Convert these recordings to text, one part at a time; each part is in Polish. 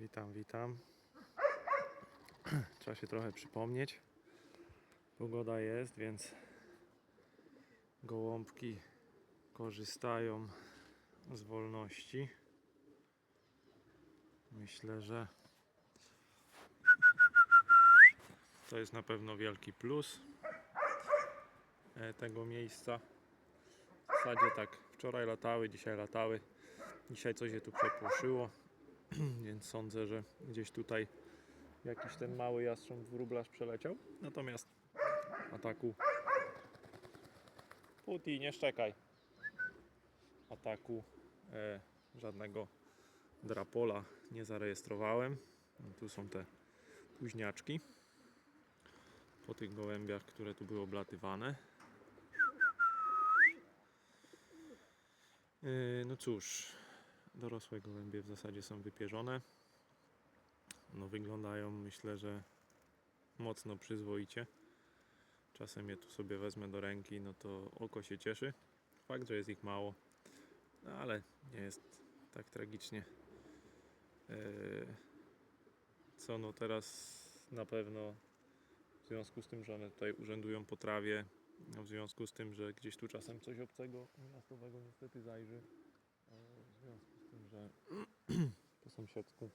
Witam, witam. Trzeba się trochę przypomnieć. Pogoda jest, więc gołąbki korzystają z wolności. Myślę, że to jest na pewno wielki plus e, tego miejsca. W zasadzie tak, wczoraj latały, dzisiaj latały. Dzisiaj coś je tu przepłoszyło, więc sądzę, że gdzieś tutaj jakiś ten mały jastrząb wróblarz przeleciał. Natomiast ataku Puti, nie szczekaj. Ataku e, żadnego drapola nie zarejestrowałem. Tu są te późniaczki po tych gołębiach, które tu były oblatywane. Yy, No cóż, dorosłe gołębie w zasadzie są wypierzone. No wyglądają myślę, że mocno przyzwoicie. Czasem je tu sobie wezmę do ręki, no to oko się cieszy. Fakt, że jest ich mało, no ale nie jest tak tragicznie. Yy, Co no teraz na pewno w związku z tym, że one tutaj urzędują po trawie, w związku z tym, że gdzieś tu czasem coś obcego miastowego niestety zajrzy, e, związku z tym, że po sąsiedzku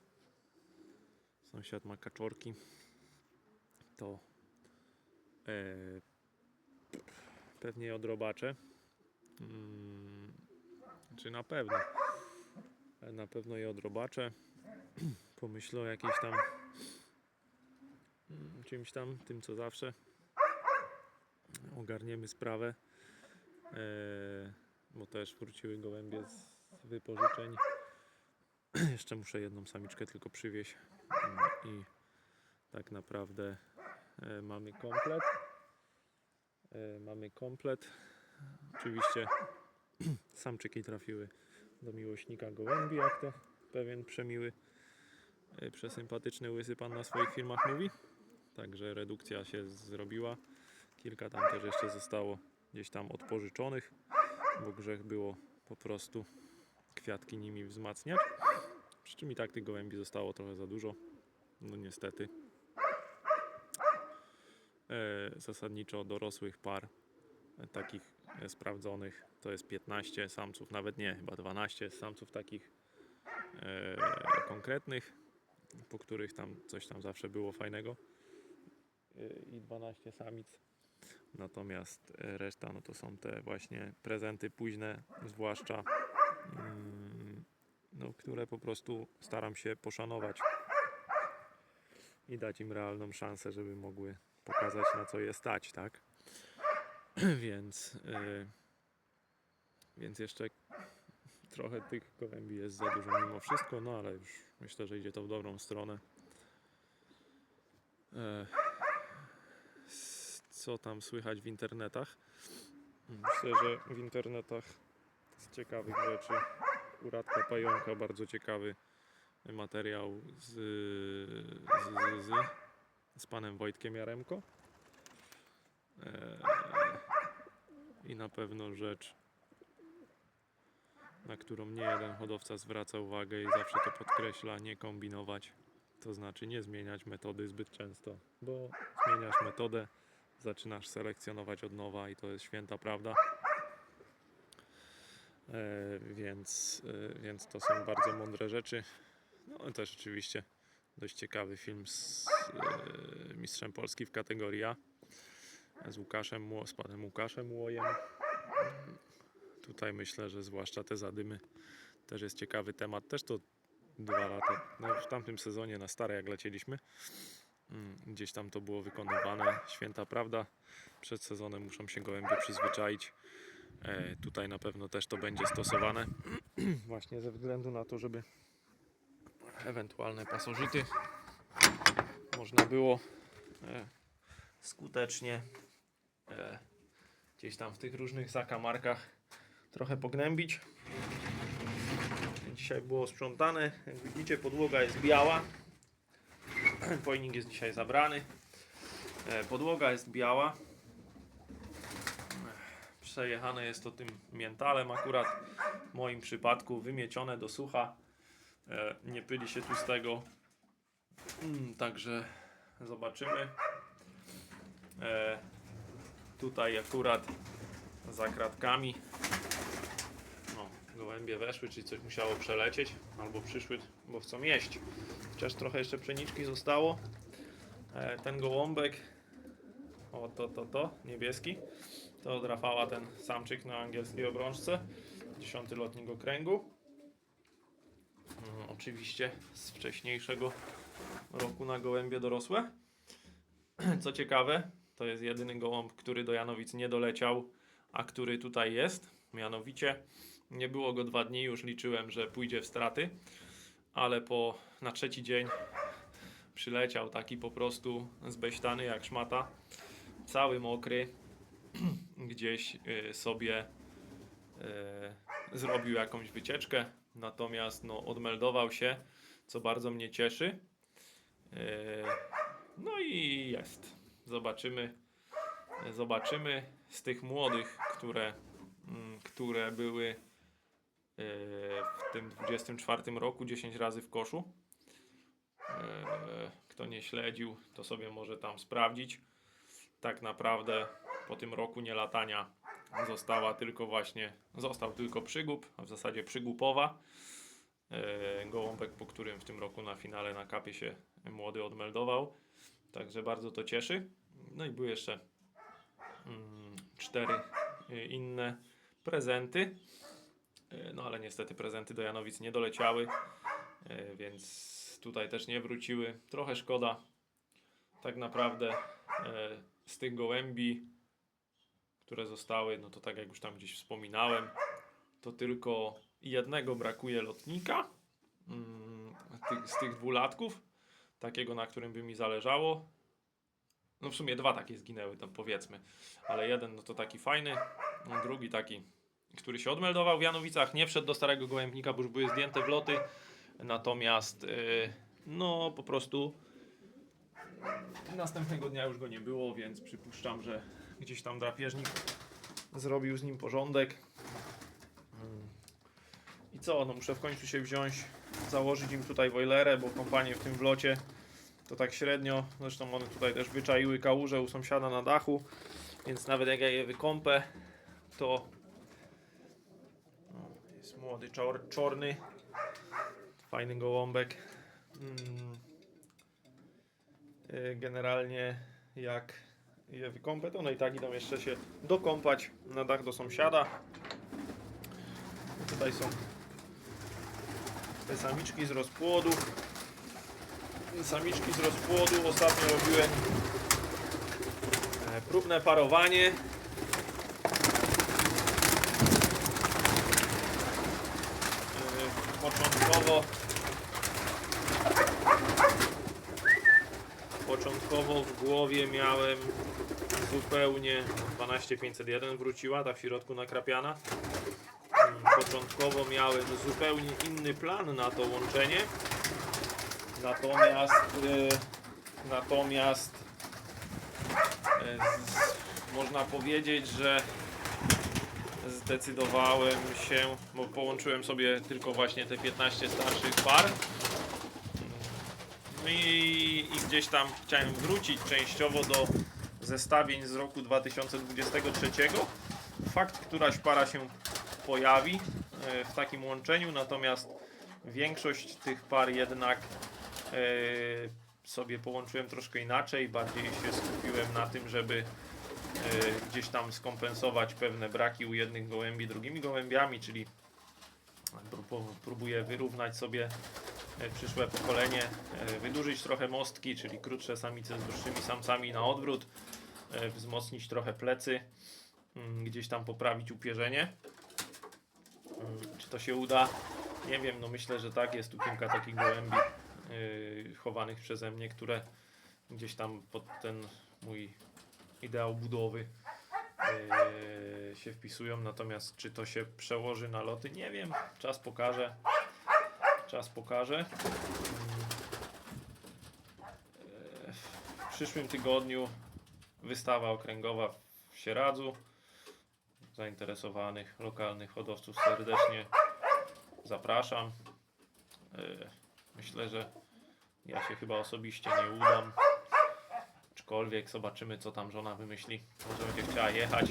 sąsiad ma kaczorki, to e, pewnie je odrobaczę. Mm, czy na pewno? E, Na pewno je odrobaczę. Pomyślę o jakiejś tam mm, czymś tam, tym co zawsze. Ogarniemy sprawę. E, bo też wróciły gołębie z wypożyczeń. Jeszcze muszę jedną samiczkę tylko przywieźć Mm, i tak naprawdę e, mamy komplet. E, mamy komplet. Oczywiście samczyki trafiły do miłośnika gołębi, jak to pewien przemiły, e, przesympatyczny łysy pan na swoich filmach mówi. Także redukcja się zrobiła. Kilka tam też jeszcze zostało gdzieś tam odpożyczonych, bo grzech było po prostu kwiatki nimi wzmacniać. Przy czym i tak tych gołębi zostało trochę za dużo. No niestety. E, zasadniczo dorosłych par, e, takich e, sprawdzonych, to jest 15 samców, nawet nie, chyba 12 samców takich e, konkretnych, po których tam coś tam zawsze było fajnego. E, I 12 samic. Natomiast e, reszta no to są te właśnie prezenty późne, zwłaszcza mm, no, które po prostu staram się poszanować i dać im realną szansę, żeby mogły pokazać na co je stać, tak? więc, yy, więc jeszcze trochę tych gołębi jest za dużo mimo wszystko, no ale już myślę, że idzie to w dobrą stronę. E, co tam słychać w internetach? Myślę, że w internetach z ciekawych rzeczy u Radka Pająka bardzo ciekawy materiał z, z, z, z, z panem Wojtkiem Jaremko. E, I na pewno rzecz, na którą nie jeden hodowca zwraca uwagę i zawsze to podkreśla, nie kombinować. To znaczy nie zmieniać metody zbyt często, bo zmieniasz metodę, zaczynasz selekcjonować od nowa i to jest święta prawda. E, więc, e, więc to są bardzo mądre rzeczy. No też oczywiście dość ciekawy film z e, mistrzem Polski w kategorii A. Z Łukaszem, z panem Łukaszem Łojem. Tutaj myślę, że zwłaszcza te zadymy też jest ciekawy temat. Też to dwa lata, no w tamtym sezonie na stare jak lecieliśmy. Mm, Gdzieś tam to było wykonywane. Święta prawda. Przed sezonem muszą się gołębie przyzwyczaić. E, tutaj na pewno też to będzie stosowane. Właśnie ze względu na to, żeby ewentualne pasożyty można było e, skutecznie e, gdzieś tam w tych różnych zakamarkach trochę pognębić. Dzisiaj było sprzątane. Jak widzicie, podłoga jest biała. Pojnik jest dzisiaj zabrany. Podłoga jest biała. Przejechane jest to tym miętalem akurat w moim przypadku, wymiecione do sucha. e, nie pyli się tu z tego. Mm, Także zobaczymy. E, tutaj akurat za kratkami no, gołębie weszły, czyli coś musiało przelecieć, albo przyszły, bo chcą jeść. Chociaż trochę jeszcze pszeniczki zostało. E, ten gołąbek, o to, to, to, niebieski, to od Rafała ten samczyk na angielskiej obrączce. Dziesiąty lotnik okręgu. Mm, oczywiście z wcześniejszego roku na gołębie dorosłe. Co ciekawe, to jest jedyny gołąb, który do Janowic nie doleciał, a który tutaj jest. Mianowicie nie było go dwa dni, już liczyłem, że pójdzie w straty, ale po na trzeci dzień przyleciał taki po prostu zbeśtany jak szmata, cały mokry, gdzieś y, sobie y, zrobił jakąś wycieczkę, natomiast no, odmeldował się, co bardzo mnie cieszy. Y, no i jest. Zobaczymy. Zobaczymy z tych młodych, które, mm, które były e, w tym 24 roku 10 razy w koszu. E, Kto nie śledził, to sobie może tam sprawdzić. Tak naprawdę po tym roku nielatania została tylko właśnie, został tylko przygub, a w zasadzie przygupowa. E, Gołąbek, po którym w tym roku na finale na kapie się młody odmeldował. Także bardzo to cieszy. No i były jeszcze mm, cztery y, inne prezenty. Y, No ale niestety prezenty do Janowic nie doleciały, więc tutaj też nie wróciły. Trochę szkoda. Tak naprawdę z tych gołębi, które zostały, no to tak jak już tam gdzieś wspominałem, to tylko jednego brakuje lotnika mm, z tych dwulatków takiego, na którym by mi zależało. No w sumie dwa takie zginęły, tam powiedzmy, ale jeden no to taki fajny, no drugi taki, który się odmeldował w Janowicach, nie wszedł do starego gołębnika, bo już były zdjęte wloty, natomiast yy, no po prostu następnego dnia już go nie było, więc przypuszczam, że gdzieś tam drapieżnik zrobił z nim porządek. I co, no muszę w końcu się wziąć, założyć im tutaj wojlerę, bo kompanie w tym wlocie to tak średnio. Zresztą one tutaj też wyczaiły kałużę u sąsiada na dachu, więc nawet jak ja je wykąpę, to o, jest młody czor, czorny, fajny gołąbek. Mm. Y, Generalnie jak je wykąpę, to one i tak idą jeszcze się dokąpać na dach do sąsiada. Tutaj są te samiczki z rozpłodu. Samiczki z rozpłodu. Ostatnio robiłem e, próbne parowanie. E, Początkowo Początkowo w głowie miałem zupełnie 12501 wróciła, ta w środku nakrapiana. Mm, Początkowo miałem zupełnie inny plan na to łączenie. Natomiast y, natomiast y, można powiedzieć, że zdecydowałem się, bo połączyłem sobie tylko właśnie te 15 starszych par. No i, i gdzieś tam chciałem wrócić częściowo do zestawień z roku 2023. Fakt, któraś para się pojawi e, w takim łączeniu, natomiast większość tych par jednak e, sobie połączyłem troszkę inaczej. Bardziej się skupiłem na tym, żeby e, gdzieś tam skompensować pewne braki u jednych gołębi drugimi gołębiami, czyli pró- próbuję wyrównać sobie przyszłe pokolenie, e, wydłużyć trochę mostki, czyli krótsze samice z dłuższymi samcami na odwrót, e, wzmocnić trochę plecy, mm, gdzieś tam poprawić upierzenie. Mm, Czy to się uda? Nie wiem, no myślę, że tak. Jest tu kilka takich gołębi chowanych przeze mnie, które gdzieś tam pod ten mój ideał budowy się wpisują. Natomiast czy to się przełoży na loty? Nie wiem. Czas pokaże. Czas pokaże. W przyszłym tygodniu wystawa okręgowa w Sieradzu. Zainteresowanych lokalnych hodowców serdecznie zapraszam. E, Myślę, że ja się chyba osobiście nie udam. Aczkolwiek zobaczymy, co tam żona wymyśli. Może będzie chciała jechać,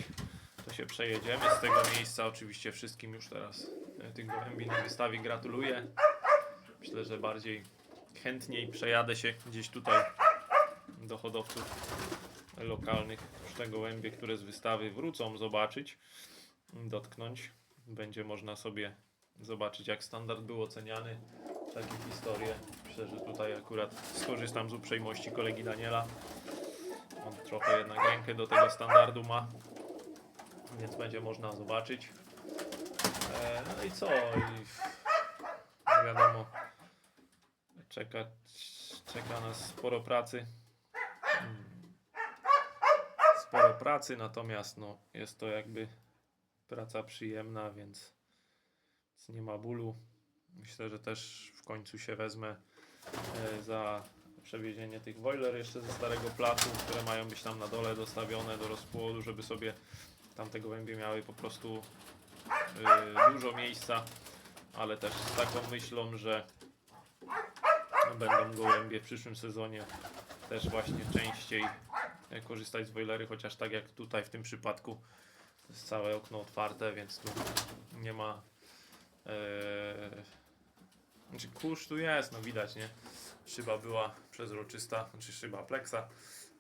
to się przejedziemy z tego miejsca. Oczywiście wszystkim już teraz e, tych gołębi na wystawie gratuluję. Myślę, że bardziej chętniej przejadę się gdzieś tutaj do hodowców lokalnych. Już te gołębie, które z wystawy wrócą zobaczyć, dotknąć. Będzie można sobie zobaczyć, jak standard był oceniany. Takie historie. Myślę, że tutaj akurat skorzystam z uprzejmości kolegi Daniela. On trochę jednak rękę do tego standardu ma, więc będzie można zobaczyć. E, no i co? I, wiadomo, czeka, czeka nas sporo pracy. Mm. Sporo pracy, natomiast no, jest to jakby praca przyjemna, więc, więc nie ma bólu. Myślę, że też w końcu się wezmę e, za przewiezienie tych boiler jeszcze ze starego placu, które mają być tam na dole dostawione do rozpłodu, żeby sobie tamte gołębie miały po prostu e, dużo miejsca, ale też z taką myślą, że będą gołębie w przyszłym sezonie też właśnie częściej e, korzystać z boilery, chociaż tak jak tutaj w tym przypadku jest całe okno otwarte, więc tu nie ma e, znaczy kurz tu jest, no widać, nie? Szyba była przezroczysta, znaczy szyba pleksa,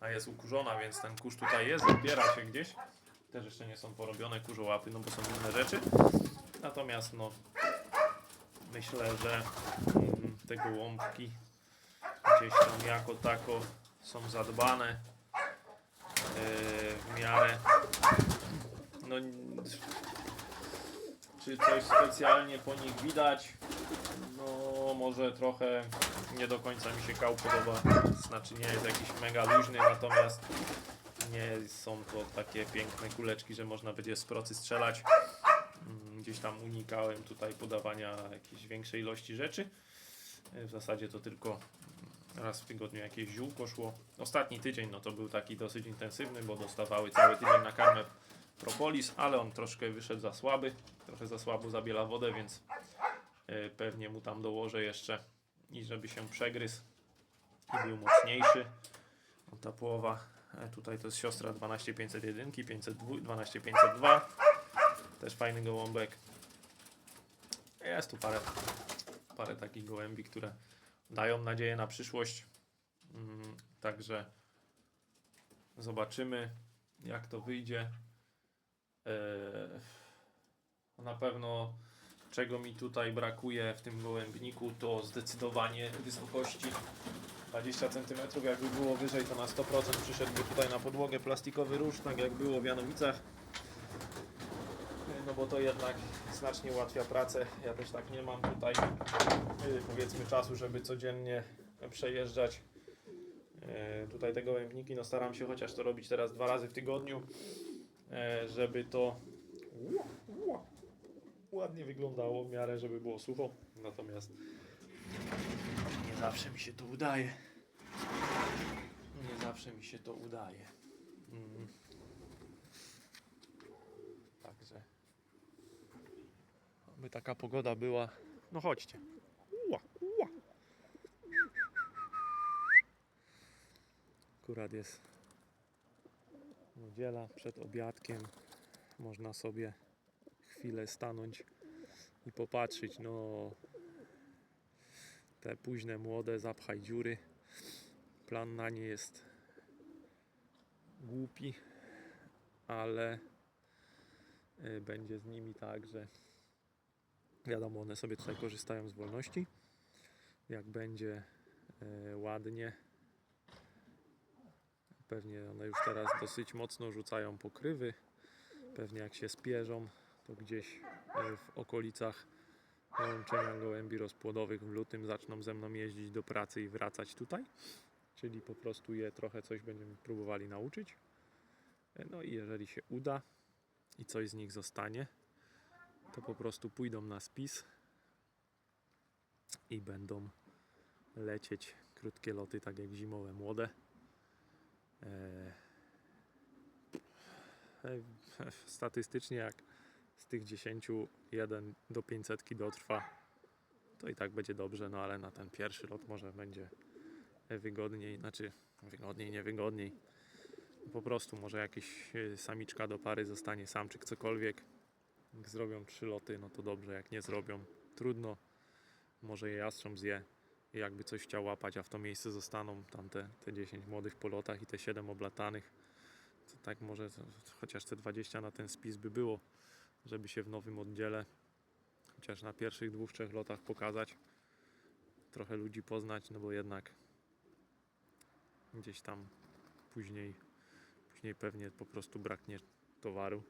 a jest ukurzona, więc ten kurz tutaj jest, zbiera się gdzieś. Też jeszcze nie są porobione kurzołapy, no bo są inne rzeczy. Natomiast no myślę, że te gołąbki gdzieś tam jako tako są zadbane yy, w miarę. No, czy coś specjalnie po nich widać? No, może trochę nie do końca mi się kał podoba. Znaczy, nie jest jakiś mega luźny, natomiast nie są to takie piękne kuleczki, że można będzie z procy strzelać. Mm, Gdzieś tam unikałem tutaj podawania jakiejś większej ilości rzeczy. W zasadzie to tylko raz w tygodniu jakieś ziółko szło. Ostatni tydzień no to był taki dosyć intensywny, bo dostawały cały tydzień na karmę propolis, ale on troszkę wyszedł za słaby, trochę za słabo zabiela wodę, więc e, pewnie mu tam dołożę jeszcze i żeby się przegryzł i był mocniejszy. No, ta połowa e, tutaj to jest siostra 12501, 502, 12502 też fajny gołąbek. Jest tu parę, parę takich gołębi, które dają nadzieję na przyszłość. Mm, Także zobaczymy, jak to wyjdzie. Eee, Na pewno czego mi tutaj brakuje w tym gołębniku to zdecydowanie wysokości 20 cm. Jakby było wyżej to na 100% przyszedłby tutaj na podłogę plastikowy tak jak było w Janowicach. No bo to jednak znacznie ułatwia pracę. Ja też tak nie mam tutaj yy, powiedzmy czasu, żeby codziennie przejeżdżać yy, tutaj te gołębniki. No staram się chociaż to robić teraz dwa razy w tygodniu, yy, żeby to ła, ła, ładnie wyglądało w miarę, żeby było sucho. Natomiast nie zawsze mi się to udaje. Nie zawsze mi się to udaje. Mm. Także by taka pogoda była. No chodźcie. Ua, ua. Akurat jest niedziela przed obiadkiem. Można sobie chwilę stanąć i popatrzeć. No, te późne młode zapchaj dziury. Plan na nie jest głupi, ale y, będzie z nimi tak, że Wiadomo, one sobie tutaj korzystają z wolności. Jak będzie e, ładnie, pewnie one już teraz dosyć mocno rzucają pokrywy. Pewnie jak się spierzą, to gdzieś e, w okolicach łączenia gołębi rozpłodowych w lutym zaczną ze mną jeździć do pracy i wracać tutaj. Czyli po prostu je trochę coś będziemy próbowali nauczyć. E, No i jeżeli się uda i coś z nich zostanie, to po prostu pójdą na spis i będą lecieć krótkie loty, tak jak zimowe młode. Eee, e, Statystycznie, jak z tych 10 jeden do 500 dotrwa, to i tak będzie dobrze, no ale na ten pierwszy lot może będzie wygodniej, znaczy wygodniej, niewygodniej. Po prostu może jakiś y, samiczka do pary zostanie samczyk, cokolwiek. Jak zrobią trzy loty, no to dobrze, jak nie zrobią, trudno. Może je jastrząb zje i jakby coś chciał łapać, a w to miejsce zostaną tam te, te 10 młodych po lotach i te 7 oblatanych. To tak może to, chociaż te 20 na ten spis by było, żeby się w nowym oddziale chociaż na pierwszych dwóch, trzech lotach pokazać. Trochę ludzi poznać, no bo jednak gdzieś tam później, później pewnie po prostu braknie towaru.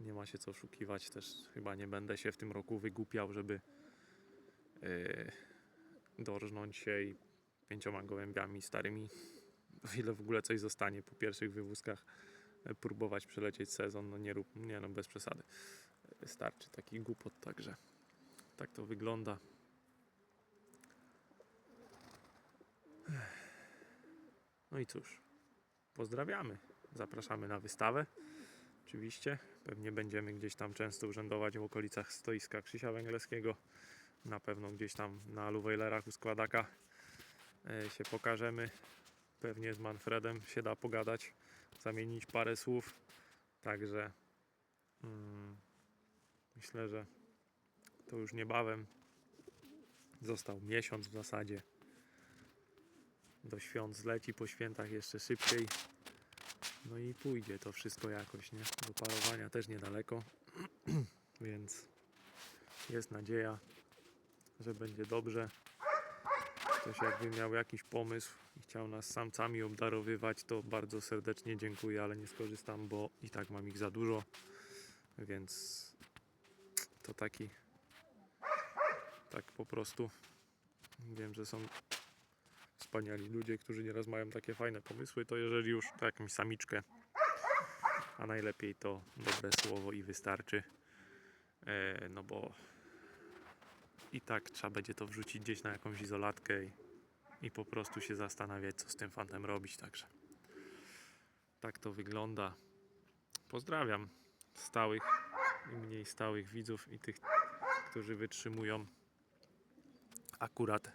Nie ma się co oszukiwać, też chyba nie będę się w tym roku wygłupiał, żeby yy, dorżnąć się i pięcioma gołębiami starymi, o ile w ogóle coś zostanie po pierwszych wywózkach, e, próbować przelecieć sezon, no nie rób, nie no bez przesady. Wystarczy taki głupot, także tak to wygląda. No i cóż, pozdrawiamy. Zapraszamy na wystawę. Oczywiście, pewnie będziemy gdzieś tam często urzędować w okolicach stoiska Krzysia Węgleskiego. Na pewno gdzieś tam na Luwejlerach u składaka e, się pokażemy. Pewnie z Manfredem się da pogadać, zamienić parę słów. Także mm, myślę, że to już niebawem. Został miesiąc w zasadzie. Do świąt zleci, po świętach jeszcze szybciej. No i pójdzie to wszystko jakoś, nie? Do parowania też niedaleko. Więc jest nadzieja, że będzie dobrze. Ktoś jakby miał jakiś pomysł i chciał nas samcami obdarowywać, to bardzo serdecznie dziękuję, ale nie skorzystam, bo i tak mam ich za dużo. Więc to taki tak po prostu wiem, że są wspaniali ludzie, którzy nieraz mają takie fajne pomysły, to jeżeli już to jakąś samiczkę, a najlepiej to dobre słowo i wystarczy. E, no bo i tak trzeba będzie to wrzucić gdzieś na jakąś izolatkę i, i po prostu się zastanawiać, co z tym fantem robić. Także tak to wygląda. Pozdrawiam stałych i mniej stałych widzów i tych, którzy wytrzymują akurat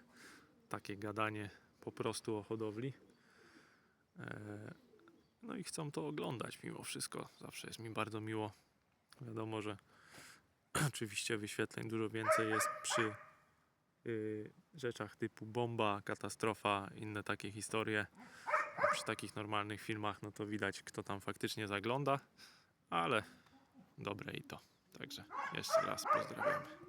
takie gadanie po prostu o hodowli. E, No i chcą to oglądać mimo wszystko. Zawsze jest mi bardzo miło. Wiadomo, że oczywiście wyświetleń dużo więcej jest przy y, rzeczach typu bomba, katastrofa, inne takie historie. A przy takich normalnych filmach, no to widać, kto tam faktycznie zagląda, ale dobre i to. Także jeszcze raz pozdrawiamy.